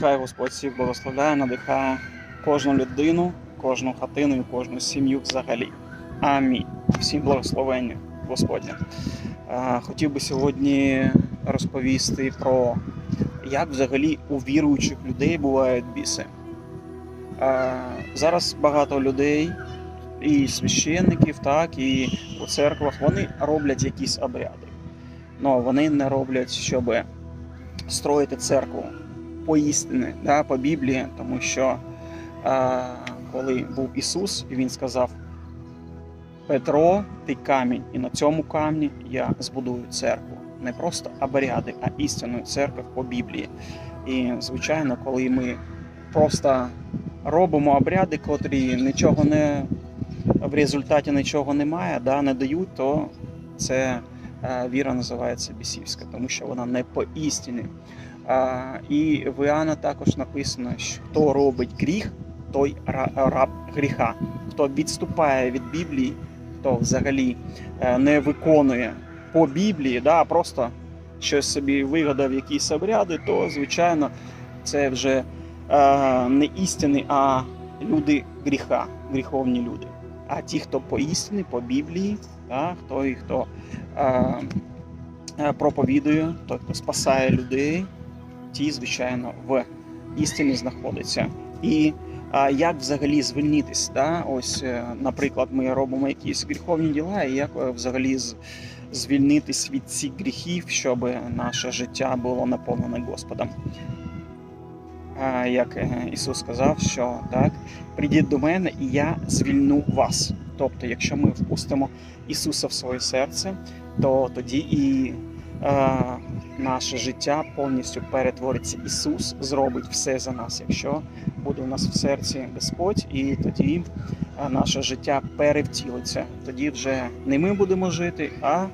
Хай Господь всіх благословляє, надихає кожну людину, кожну хатину і кожну сім'ю взагалі. Амінь. Всім благословення Господня. Е, Хотів би сьогодні розповісти про як взагалі у віруючих людей бувають біси. Е, Зараз багато людей, і священників, так, і у церквах вони роблять якісь обряди. Но вони не роблять, щоб строїти церкву по істині, да, по Біблії, тому що е, коли був Ісус, Він сказав: Петро, ти камінь, і на цьому камні я збудую церкву. Не просто обряди, а істинну церкву по Біблії. І, звичайно, коли ми просто робимо обряди, котрі нічого не в результаті нічого немає, да, не дають, то це е, віра називається бісівська, тому що вона не по істині. І в Іоанна також написано, що хто робить гріх, той ра- раб гріха. Хто відступає від Біблії, хто взагалі е, не виконує по Біблії, да, просто щось собі вигадав, якісь обряди, то звичайно це вже е, не істини, а люди гріха, гріховні люди. А ті, хто по істині, по Біблії, да, хто е, е, проповідує, той, хто спасає людей, ті, звичайно, в істині знаходяться. І а, як взагалі звільнитись? Да? Ось, е, наприклад, ми робимо якісь гріховні діла, і як е, взагалі звільнитись від цих гріхів, щоб наше життя було наповнене Господом. Як е, Ісус сказав, що так, прийдіть до мене, і я звільню вас. Тобто, якщо ми впустимо Ісуса в своє серце, то тоді і е, наше життя повністю перетвориться. Ісус зробить все за нас, якщо буде у нас в серці Господь, і тоді е, наше життя перевтілиться. Тоді вже не ми будемо жити, а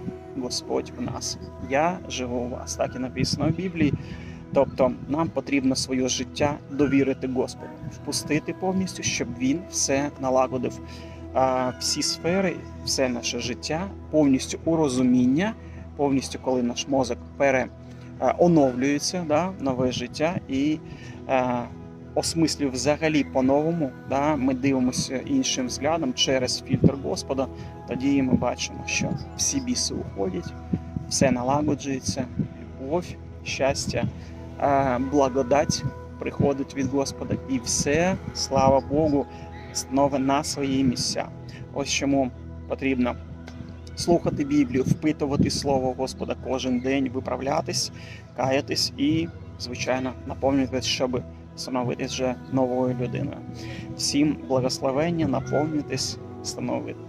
Господь в нас. Я живу у вас. Так і написано в Біблії. Тобто нам потрібно своє життя довірити Господу, впустити повністю, щоб він все налагодив. Всі сфери, все наше життя, повністю у розуміння, повністю, коли наш мозок пере е, да, нове життя і е, осмислює взагалі по-новому. Да, ми дивимося іншим взглядом через фільтр Господа. Тоді ми бачимо, що всі біси уходять, все налагоджується, любов, щастя, е, благодать приходить від Господа, і все, слава Богу, знову на свої місця. Ось чому потрібно слухати Біблію, впитувати Слово Господа кожен день, виправлятись, каятись і, звичайно, наповнюватись, щоб становитись вже новою людиною. Всім благословення, наповнюйтесь, становити.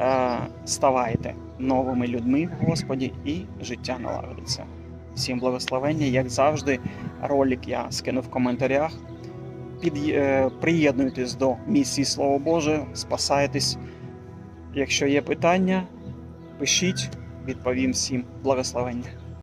Е, ставайте новими людьми в Господі і життя налагодиться. Всім благословення, як завжди, ролик я скину в коментарях. Під, е, приєднуйтесь до місії Слово Боже, спасайтесь. Якщо є питання, пишіть, відповім всім благословення.